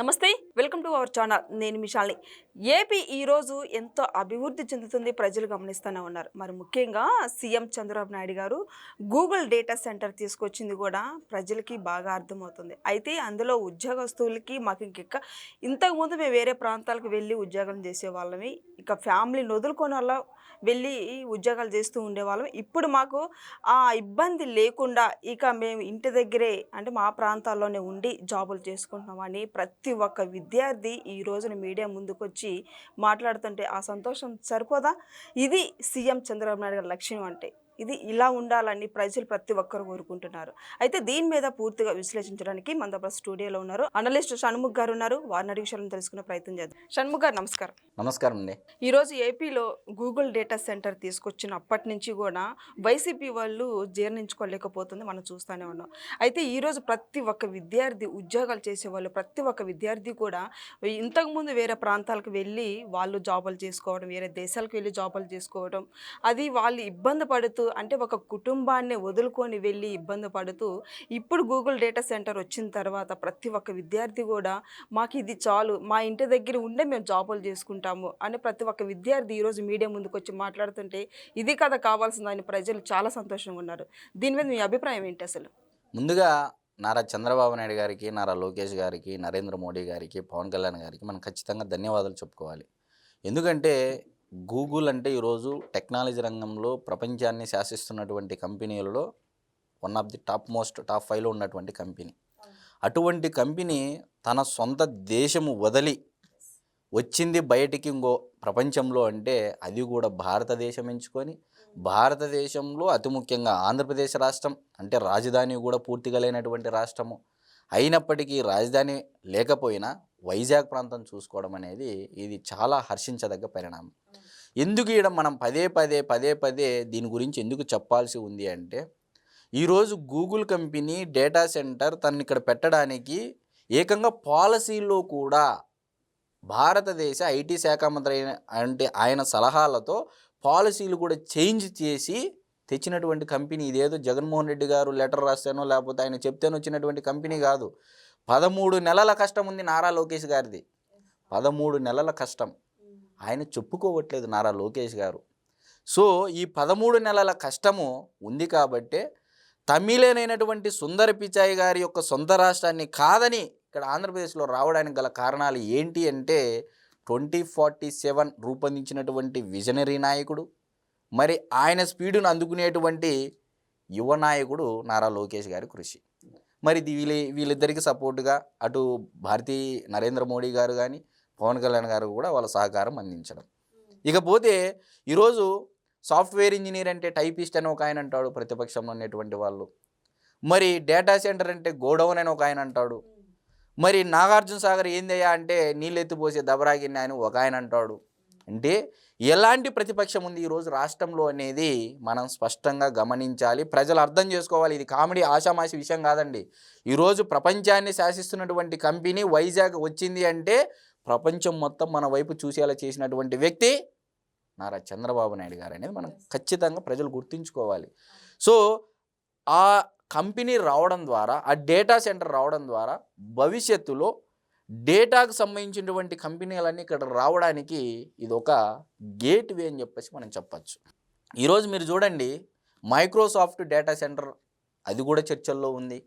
నమస్తే welcome to our channel. నేను మిషాల్ని. AP ఈరోజు ఎంతో అభివృద్ధి చెందుతుంది ప్రజలు గమనిస్తూనే ఉన్నారు. మరి ముఖ్యంగా సీఎం చంద్రబాబు నాయుడు గారు గూగుల్ డేటా సెంటర్ తీసుకొచ్చింది కూడా ప్రజలకి బాగా అర్థమవుతుంది. అయితే అందులో ఉద్యోగస్తులకి మాకు ఇంక ఇంతకుముందు మేము వేరే ప్రాంతాలకు వెళ్ళి ఉద్యోగం చేసేవాళ్ళమే. ఇక ఫ్యామిలీని వదులుకొని వల్ల వెళ్ళి ఉద్యోగాలు చేస్తూ ఉండేవాళ్ళం. ఇప్పుడు మాకు ఆ ఇబ్బంది లేకుండా ఇక మేము ఇంటి దగ్గరే అంటే మా ప్రాంతాల్లోనే ఉండి జాబులు చేసుకుంటున్నామని ప్రతి ప్రతి ఒక్క విద్యార్థి ఈ రోజున మీడియా ముందుకొచ్చి మాట్లాడుతుంటే ఆ సంతోషం సరిపోదా? ఇది సీఎం చంద్రబాబు నాయుడు గారి లక్ష్యం అంటే. ఇది ఇలా ఉండాలని ప్రజలు ప్రతి ఒక్కరు కోరుకుంటున్నారు. అయితే దీని మీద పూర్తిగా విశ్లేషించడానికి మన దగ్గర స్టూడియోలో ఉన్నారు అనలిస్ట్ షణ్ముఖ్ గారు ఉన్నారు. వారిని అడిగి విషయాలను తెలుసుకునే ప్రయత్నం చేద్దాం. షణ్ముఖ్ గారు నమస్కారం. నమస్కారం అండి. ఈరోజు ఏపీలో గూగుల్ డేటా సెంటర్ తీసుకొచ్చినప్పటి నుంచి కూడా వైసీపీ వాళ్ళు జీర్ణించుకోలేకపోతుంది. మనం చూస్తూనే ఉన్నాం. అయితే ఈరోజు ప్రతి ఒక్క విద్యార్థి ఉద్యోగాలు చేసేవాళ్ళు ప్రతి ఒక్క విద్యార్థి కూడా ఇంతకుముందు వేరే ప్రాంతాలకు వెళ్ళి వాళ్ళు జాబులు చేసుకోవడం వేరే దేశాలకు వెళ్ళి జాబులు చేసుకోవడం అది వాళ్ళు ఇబ్బంది పడుతూ అంటే ఒక కుటుంబాన్ని వదులుకొని వెళ్ళి ఇబ్బంది పడుతూ ఇప్పుడు గూగుల్ డేటా సెంటర్ వచ్చిన తర్వాత ప్రతి ఒక్క విద్యార్థి కూడా మాకు ఇది చాలు మా ఇంటి దగ్గర ఉండే మేము జాబులు చేసుకుంటాము అని ప్రతి ఒక్క విద్యార్థి ఈరోజు మీడియా ముందుకు వచ్చి మాట్లాడుతుంటే ఇది కదా కావాల్సిందని ప్రజలు చాలా సంతోషంగా ఉన్నారు. దీని మీద మీ అభిప్రాయం ఏంటి అసలు? ముందుగా నారా చంద్రబాబు నాయుడు గారికి నారా లోకేష్ గారికి నరేంద్ర మోడీ గారికి పవన్ కళ్యాణ్ గారికి మనం ఖచ్చితంగా ధన్యవాదాలు చెప్పుకోవాలి. ఎందుకంటే గూగుల్ అంటే ఈరోజు టెక్నాలజీ రంగంలో ప్రపంచాన్ని శాసిస్తున్నటువంటి కంపెనీలలో one of the top most top ఫైవ్లో ఉన్నటువంటి కంపెనీ. అటువంటి కంపెనీ తన సొంత దేశము వదిలి వచ్చింది బయటికి ఇంకో ప్రపంచంలో అంటే అది కూడా భారతదేశం ఎంచుకొని భారతదేశంలో అతి ముఖ్యంగా ఆంధ్రప్రదేశ్ రాష్ట్రం అంటే రాజధాని కూడా పూర్తిగా లేనటువంటి రాష్ట్రము. అయినప్పటికీ రాజధాని లేకపోయినా వైజాగ్ ప్రాంతం చూసుకోవడం అనేది ఇది చాలా హర్షించదగ్గ పరిణామం. ఎందుకు ఈడ మనం పదే పదే పదే పదే దీని గురించి ఎందుకు చెప్పాల్సి ఉంది అంటే ఈరోజు గూగుల్ కంపెనీ డేటా సెంటర్ తను ఇక్కడ పెట్టడానికి ఏకంగా పాలసీలో కూడా భారతదేశ ఐటీ శాఖ మంత్రి అయిన అంటే ఆయన సలహాలతో పాలసీలు కూడా చేంజ్ చేసి తెచ్చినటువంటి కంపెనీ. ఇదేదో జగన్మోహన్ రెడ్డి గారు లెటర్ రాస్తానో లేకపోతే ఆయన చెప్తేనో వచ్చినటువంటి కంపెనీ కాదు. పదమూడు నెలల కష్టం ఉంది నారా లోకేష్ గారిది. పదమూడు నెలల కష్టం. ఆయన చెప్పుకోవట్లేదు నారా లోకేష్ గారు. సో ఈ పదమూడు నెలల కష్టము ఉంది కాబట్టే తమిళనైనటువంటి సుందర పిచాయి గారి యొక్క సొంత రాష్ట్రాన్ని కాదని ఇక్కడ ఆంధ్రప్రదేశ్లో రావడానికి గల కారణాలు ఏంటి అంటే ట్వంటీ ఫార్టీ సెవెన్ రూపొందించినటువంటి విజనరీ నాయకుడు మరి ఆయన స్పీడును అందుకునేటువంటి యువ నాయకుడు నారా లోకేష్ గారి కృషి. మరి వీళ్ళ వీళ్ళిద్దరికి సపోర్టుగా అటు భారతీ నరేంద్ర మోడీ గారు కానీ పవన్ కళ్యాణ్ గారు కూడా వాళ్ళ సహకారం అందించడం. ఇకపోతే ఈరోజు సాఫ్ట్వేర్ ఇంజనీర్ అంటే టైపిస్ట్ అని ఒక ఆయన అంటాడు ప్రతిపక్షంలో ఉన్నటువంటి వాళ్ళు. మరి డేటా సెంటర్ అంటే గోడౌన్ అని ఒక ఆయన అంటాడు. మరి నాగార్జున సాగర్ ఏందయ్యా అంటే నీళ్ళెత్తిపోసే దబరాగిన్ని అని ఒక ఆయన అంటాడు. అంటే ఎలాంటి ప్రతిపక్షం ఉంది ఈరోజు రాష్ట్రంలో అనేది మనం స్పష్టంగా గమనించాలి. ప్రజలు అర్థం చేసుకోవాలి. ఇది కామెడీ ఆషామాషి విషయం కాదండి. ఈరోజు ప్రపంచాన్ని శాసిస్తున్నటువంటి కంపెనీ వైజాగ్ వచ్చింది అంటే ప్రపంచం మొత్తం మన వైపు చూసేలా చేసినటువంటి వ్యక్తి నారా చంద్రబాబు నాయుడు గారు అనేది మనం ఖచ్చితంగా ప్రజలు గుర్తుంచుకోవాలి. సో ఆ కంపెనీ రావడం ద్వారా ఆ డేటా సెంటర్ రావడం ద్వారా భవిష్యత్తులో డేటాకు సంబంధించినటువంటి కంపెనీలన్నీ ఇక్కడ రావడానికి ఇది ఒక గేట్ వే అని చెప్పేసి మనం చెప్పచ్చు. ఈరోజు మీరు చూడండి మైక్రోసాఫ్ట్ డేటా సెంటర్ అది కూడా చర్చల్లో ఉంది.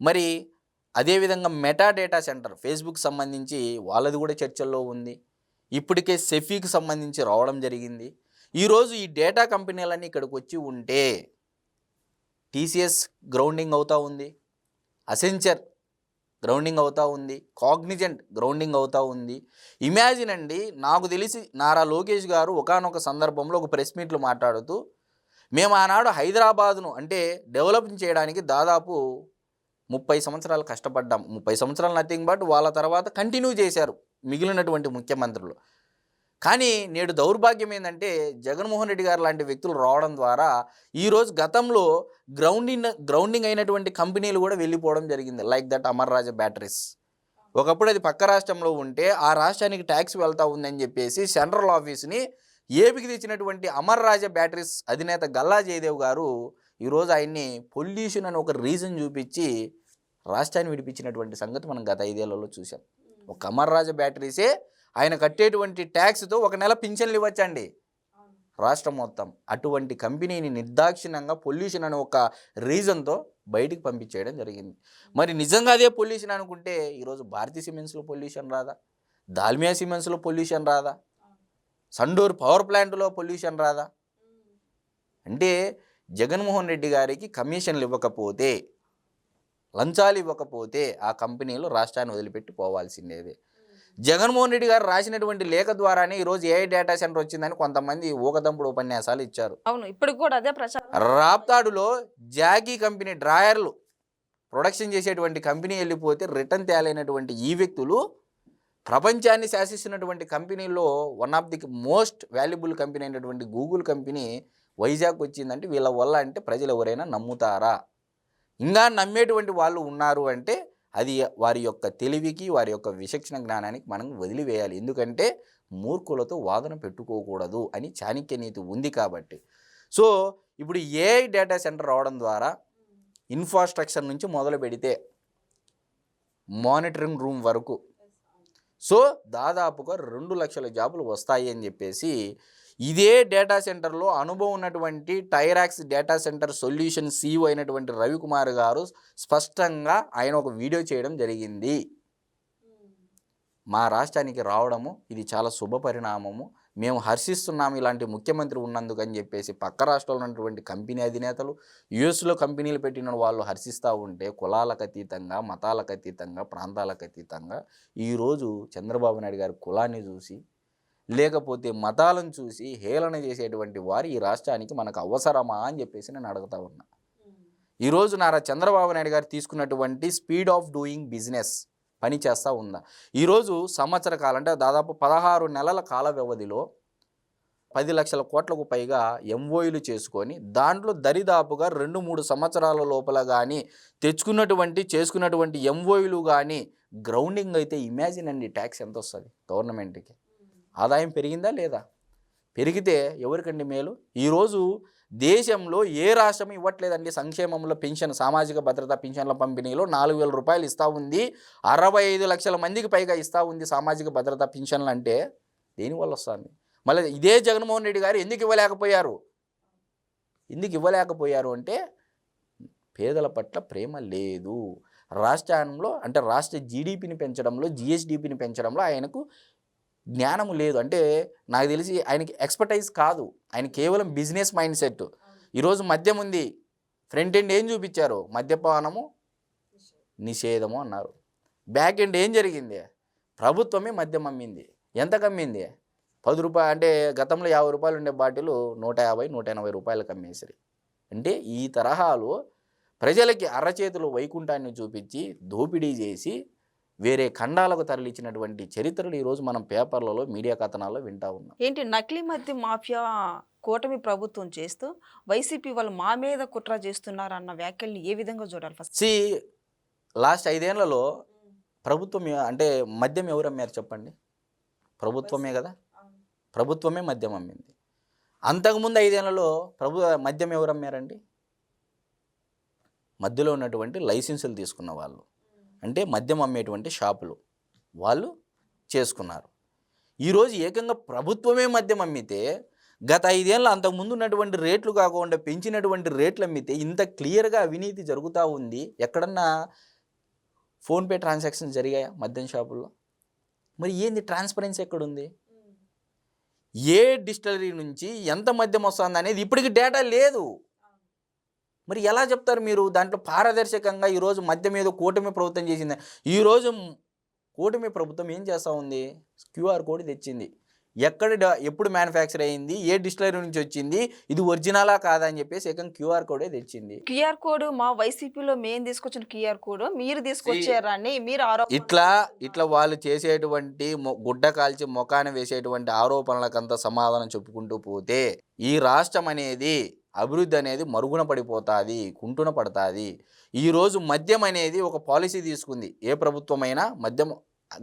మరి అదేవిధంగా మెటా డేటా సెంటర్ ఫేస్బుక్ సంబంధించి వాళ్ళది కూడా చర్చల్లో ఉంది. ఇప్పటికే సెఫీకి సంబంధించి రావడం జరిగింది. ఈరోజు ఈ డేటా కంపెనీలన్నీ ఇక్కడికి వచ్చి ఉంటే టీసీఎస్ గ్రౌండింగ్ అవుతూ ఉంది. అసెంచర్ గ్రౌండింగ్ అవుతూ ఉంది. కాగ్నిజెంట్ గ్రౌండింగ్ అవుతూ ఉంది. ఇమాజిన్ అండి నాకు తెలిసి నారా లోకేష్ గారు ఒకానొక సందర్భంలో ఒక ప్రెస్ మీట్లు మాట్లాడుతూ మేము ఆనాడు హైదరాబాదును అంటే డెవలప్ చేయడానికి దాదాపు ముప్పై సంవత్సరాలు కష్టపడ్డాం. ముప్పై సంవత్సరాలు నథింగ్ బట్ వాళ్ళ తర్వాత కంటిన్యూ చేశారు మిగిలినటువంటి ముఖ్యమంత్రులు. కానీ నేడు దౌర్భాగ్యం ఏంటంటే జగన్మోహన్ రెడ్డి గారు లాంటి వ్యక్తులు రావడం ద్వారా ఈరోజు గతంలో గ్రౌండింగ్ గ్రౌండింగ్ అయినటువంటి కంపెనీలు కూడా వెళ్ళిపోవడం జరిగింది. Like that Amara Raja batteries. ఒకప్పుడు అది పక్క రాష్ట్రంలో ఉంటే ఆ రాష్ట్రానికి ట్యాక్స్ వెళ్తూ ఉందని చెప్పేసి సెంట్రల్ ఆఫీస్ని ఏపికి తెచ్చినటువంటి అమర్ రాజా బ్యాటరీస్ అధినేత గల్లా జయదేవ్ గారు ఈరోజు ఆయన్ని పొల్యూషన్ అని ఒక రీజన్ చూపించి రాష్ట్రాన్ని విడిపించినటువంటి సంగతి మనం గత ఐదేళ్ళలో చూసాం ఒక అమర్రాజ బ్యాటరీసే ఆయన కట్టేటువంటి ట్యాక్స్తో ఒక నెల పింఛన్లు ఇవ్వచ్చండి. రాష్ట్రం మొత్తం అటువంటి కంపెనీని నిర్దాక్షిణ్యంగా పొల్యూషన్ అనే ఒక రీజన్తో బయటికి పంపించేయడం జరిగింది. మరి నిజంగా అదే పొల్యూషన్ అనుకుంటే ఈరోజు భారతీ సిమెంట్స్లో పొల్యూషన్ రాదా? దాల్మియా సిమెంట్స్లో పొల్యూషన్ రాదా? సండూర్ పవర్ ప్లాంట్లో పొల్యూషన్ రాదా? అంటే జగన్మోహన్ రెడ్డి గారికి కమిషన్లు ఇవ్వకపోతే లంచాలు ఇవ్వకపోతే ఆ కంపెనీలు రాష్ట్రాన్ని వదిలిపెట్టి పోవాల్సిందేదే జగన్మోహన్ రెడ్డి గారు రాసినటువంటి లేఖ ద్వారానే ఈరోజు ఏ డేటా సెంటర్ వచ్చిందని కొంతమంది ఊకదంపుడు ఉపన్యాసాలు ఇచ్చారు. అవును ఇప్పుడు కూడా అదే ప్రచారం. రాప్తాడులో జాకీ కంపెనీ డ్రాయర్లు ప్రొడక్షన్ చేసేటువంటి కంపెనీ వెళ్ళిపోతే రిటర్న్ తేలైనటువంటి ఈ వ్యక్తులు ప్రపంచాన్ని శాసిస్తున్నటువంటి కంపెనీల్లో one of the most valuable company అయినటువంటి గూగుల్ కంపెనీ వైజాగ్ వచ్చిందంటే వీళ్ళ వల్ల అంటే ప్రజలు ఎవరైనా నమ్ముతారా? ఇంకా నమ్మేటువంటి వాళ్ళు ఉన్నారు అంటే అది వారి యొక్క తెలివికి వారి యొక్క విచక్షణ జ్ఞానానికి మనం వదిలివేయాలి. ఎందుకంటే మూర్ఖులతో వాదన పెట్టుకోకూడదు అని చాణక్య నీతి ఉంది కాబట్టి. సో ఇప్పుడు ఏఐ డేటా సెంటర్ రావడం ద్వారా ఇన్ఫ్రాస్ట్రక్చర్ నుంచి మొదలు పెడితే మానిటరింగ్ రూమ్ వరకు. సో దాదాపుగా రెండు లక్షల జాబులు వస్తాయి అని చెప్పేసి ఇదే డేటా సెంటర్లో అనుభవం ఉన్నటువంటి Tyrax data center solution CEO అయినటువంటి రవికుమార్ గారు స్పష్టంగా ఆయన ఒక వీడియో చేయడం జరిగింది. మా రాష్ట్రానికి రావడము ఇది చాలా శుభ పరిణామము. మేము హర్షిస్తున్నాము ఇలాంటి ముఖ్యమంత్రి ఉన్నందుకు అని చెప్పేసి పక్క రాష్ట్రంలో ఉన్నటువంటి కంపెనీ అధినేతలు యుఎస్లో కంపెనీలు పెట్టిన వాళ్ళు హర్షిస్తూ ఉంటే కులాలకు అతీతంగా మతాలకు అతీతంగా ప్రాంతాలకు అతీతంగా ఈరోజు చంద్రబాబు నాయుడు గారి కులాన్ని చూసి లేకపోతే మతాలను చూసి హేళన చేసేటువంటి వారు ఈ రాష్ట్రానికి మనకు అవసరమా అని చెప్పేసి నేను అడుగుతా ఉన్నా. ఈరోజు నారా చంద్రబాబు నాయుడు గారు తీసుకున్నటువంటి స్పీడ్ ఆఫ్ డూయింగ్ బిజినెస్ పని చేస్తూ ఉందా? ఈరోజు సంవత్సర కాలం అంటే దాదాపు పదహారు నెలల కాల వ్యవధిలో పది లక్షల కోట్లకు పైగా ఎంఓయూలు చేసుకొని దాంట్లో దరిదాపుగా రెండు మూడు సంవత్సరాల లోపల కానీ తెచ్చుకున్నటువంటి చేసుకున్నటువంటి ఎంఓయూలు కానీ గ్రౌండింగ్ అయితే ఇమాజిన్ అండి ట్యాక్స్ ఎంత వస్తుంది గవర్నమెంట్కి? ఆదాయం పెరిగిందా లేదా? పెరిగితే ఎవరికండి మేలు? ఈరోజు దేశంలో ఏ రాష్ట్రం ఇవ్వట్లేదండి సంక్షేమంలో పెన్షన్ సామాజిక భద్రత పెన్షన్ల పంపిణీలో నాలుగు వేల రూపాయలు ఇస్తూ ఉంది. అరవై ఐదు లక్షల మందికి పైగా ఇస్తూ ఉంది సామాజిక భద్రత పెన్షన్లు అంటే దేనివల్ల వస్తుంది? మళ్ళీ ఇదే జగన్మోహన్ రెడ్డి గారు ఎందుకు ఇవ్వలేకపోయారు? ఎందుకు ఇవ్వలేకపోయారు అంటే పేదల పట్ల ప్రేమ లేదు. రాష్ట్రంలో అంటే రాష్ట్ర జీడిపిని పెంచడంలో జిఎస్డిపిని పెంచడంలో ఆయనకు జ్ఞానము లేదు. అంటే నాకు తెలిసి ఆయనకి ఎక్స్పర్టైజ్ కాదు. ఆయన కేవలం బిజినెస్ మైండ్ సెట్ ఈరోజు మద్యం ఉంది. ఫ్రంట్ ఎండ్ ఏం చూపించారు? మద్యపానము నిషేధము అన్నారు. బ్యాక్ ఎండ్ ఏం జరిగింది? ప్రభుత్వమే మద్యం అమ్మింది. ఎంత కమ్మింది? పది రూపాయలు అంటే గతంలో యాభై రూపాయలు ఉండే బాటిల్ నూట యాభై నూట ఎనభై రూపాయలకు అమ్మేసరి. అంటే ఈ తరహాలో ప్రజలకి అరచేతులు వైకుంఠాన్ని చూపించి దోపిడీ చేసి వేరే ఖండాలకు తరలించినటువంటి చరిత్రలు ఈరోజు మనం పేపర్లలో మీడియా కథనాల్లో వింటా ఉన్నాం. ఏంటి నకిలీ మద్య మాఫియా కూటమి ప్రభుత్వం చేస్తూ వైసీపీ వాళ్ళు మా మీద కుట్ర చేస్తున్నారు అన్న వ్యాఖ్యల్ని ఏ విధంగా చూడాలి ఫస్ట్? సి లాస్ట్ ఐదేళ్ళలో ప్రభుత్వం అంటే మద్యం ఎవరు అమ్మారు చెప్పండి? ప్రభుత్వమే కదా? ప్రభుత్వమే మద్యం అమ్మింది. అంతకుముందు ఐదేళ్ళలో ప్రభు మద్యం ఎవరు అమ్మారండి? మధ్యలో ఉన్నటువంటి లైసెన్సులు తీసుకున్న వాళ్ళు. అంటే మద్యం అమ్మేటువంటి షాపులు వాళ్ళు చేసుకున్నారు. ఈరోజు ఏకంగా ప్రభుత్వమే మద్యం అమ్మితే గత ఐదేళ్ళు అంతకుముందు ఉన్నటువంటి రేట్లు కాకుండా పెంచినటువంటి రేట్లు అమ్మితే ఇంత క్లియర్గా అవినీతి జరుగుతూ ఉంది. ఎక్కడన్నా ఫోన్పే ట్రాన్సాక్షన్స్ జరిగాయా మద్యం షాపుల్లో? మరి ఏంది ట్రాన్స్పరెన్సీ ఎక్కడుంది? ఏ డిస్టిలరీ నుంచి ఎంత మద్యం వస్తుంది అనేది ఇప్పటికి డేటా లేదు. మరి ఎలా చెప్తారు మీరు? దాంట్లో పారదర్శకంగా ఈరోజు మద్యం ఏదో కూటమి ప్రభుత్వం చేసింది. ఈరోజు కూటమి ప్రభుత్వం ఏం చేస్తూ ఉంది? క్యూఆర్ కోడ్ తెచ్చింది. ఎక్కడ ఎప్పుడు మ్యానుఫ్యాక్చర్ అయింది? ఏ డిస్టిలరీ నుంచి వచ్చింది? ఇది ఒరిజినలా కాదా అని చెప్పేసి ఏకం క్యూఆర్ కోడే తెచ్చింది. క్యూఆర్ కోడ్ మా వైసీపీలో మేము తీసుకొచ్చిన క్యూఆర్ కోడ్. మీరు తీసుకొచ్చారని మీరు ఆరోపణ ఇట్లా ఇట్లా వాళ్ళు చేసేటువంటి గుడ్డ కాల్చి మొఖాన వేసేటువంటి ఆరోపణలకంతా సమాధానం చెప్పుకుంటూ పోతే ఈ రాష్ట్రం అనేది అభివృద్ధి అనేది మరుగున పడిపోతుంది కుంటున పడుతుంది. ఈరోజు మద్యం అనేది ఒక పాలసీ తీసుకుంది. ఏ ప్రభుత్వమైనా మద్యం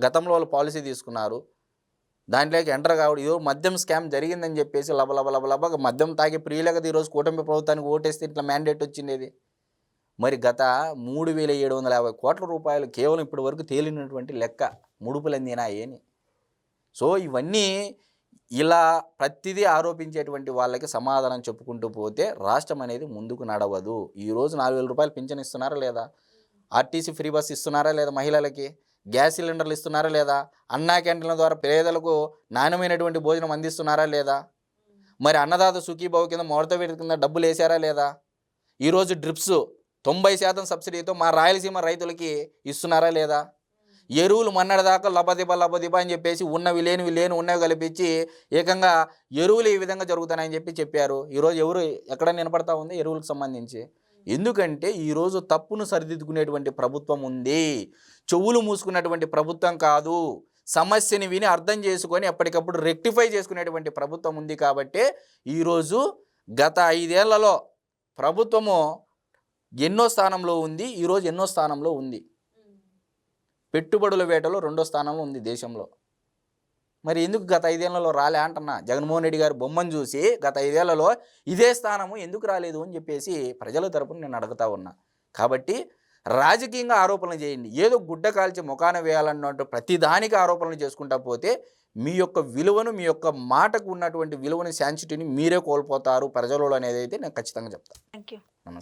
గతంలో వాళ్ళు పాలసీ తీసుకున్నారు. దాంట్లోకి ఎంటర్ కావడం ఈరోజు మద్యం స్కామ్ జరిగిందని చెప్పేసి లబ లబ లబ లబ మద్యం తాగి ప్రియులగది ఈరోజు కూటమి ప్రభుత్వానికి ఓటేస్తే ఇట్లా మ్యాండేట్ వచ్చిండేది మరి గత మూడు వేల ఏడు వందల యాభై కోట్ల రూపాయలు కేవలం ఇప్పటి వరకు తేలినటువంటి లెక్క ముడుపులందినా ఏని? సో ఇవన్నీ ఇలా ప్రతిదీ ఆరోపించేటువంటి వాళ్ళకి సమాధానం చెప్పుకుంటూ పోతే రాష్ట్రం అనేది ముందుకు నడవదు. ఈరోజు నాలుగు వేల రూపాయలు పింఛన్ ఇస్తున్నారా లేదా? ఆర్టీసీ ఫ్రీ బస్ ఇస్తున్నారా లేదా మహిళలకి? గ్యాస్ సిలిండర్లు ఇస్తున్నారా లేదా? అన్నా క్యాంటీన్ల ద్వారా పేదలకు నాణ్యమైనటువంటి భోజనం అందిస్తున్నారా లేదా? మరి అన్నదాత సుఖీభావ కింద ముహూర్త వీటి కింద డబ్బులు వేసారా లేదా? ఈరోజు డ్రిప్స్ తొంభై శాతం సబ్సిడీతో మా రాయలసీమ రైతులకి ఇస్తున్నారా లేదా? ఎరువులు మన్నడదాకా లబదిబ లబదిబ అని చెప్పేసి ఉన్నవి లేనివి లేని ఉన్నవి కల్పించి ఏకంగా ఎరువులు ఈ విధంగా జరుగుతున్నాయని చెప్పి చెప్పారు. ఈరోజు ఎవరు ఎక్కడ నిలబడతా ఉంది? ఎరువులకు సంబంధించి. ఎందుకంటే ఈరోజు తప్పును సరిదిద్దుకునేటువంటి ప్రభుత్వం ఉంది. చెవులు మూసుకున్నటువంటి ప్రభుత్వం కాదు. సమస్యని విని అర్థం చేసుకొని ఎప్పటికప్పుడు రెక్టిఫై చేసుకునేటువంటి ప్రభుత్వం ఉంది కాబట్టి ఈరోజు గత ఐదేళ్ళలో ప్రభుత్వము ఎన్నో స్థానంలో ఉంది ఈరోజు ఎన్నో స్థానంలో ఉంది. పెట్టుబడుల వేటలో రెండో స్థానంలో ఉంది దేశంలో. మరి ఎందుకు గత ఐదేళ్ళలో రాలే అంటున్నా? జగన్మోహన్ రెడ్డి గారి బొమ్మను చూసి గత ఐదేళ్ళలో ఇదే స్థానము ఎందుకు రాలేదు అని చెప్పేసి ప్రజల తరపున నేను అడుగుతా ఉన్నా. కాబట్టి రాజకీయంగా ఆరోపణలు చేయండి. ఏదో గుడ్డ కాల్చి ముఖాన వేయాలన్నట్టు ప్రతి దానికి ఆరోపణలు చేసుకుంటా పోతే మీ యొక్క విలువను మీ యొక్క మాటకు ఉన్నటువంటి విలువని శాంసిటీని మీరే కోల్పోతారు ప్రజలలో అనేది అయితే నేను ఖచ్చితంగా చెప్తాను థ్యాంక్ యూ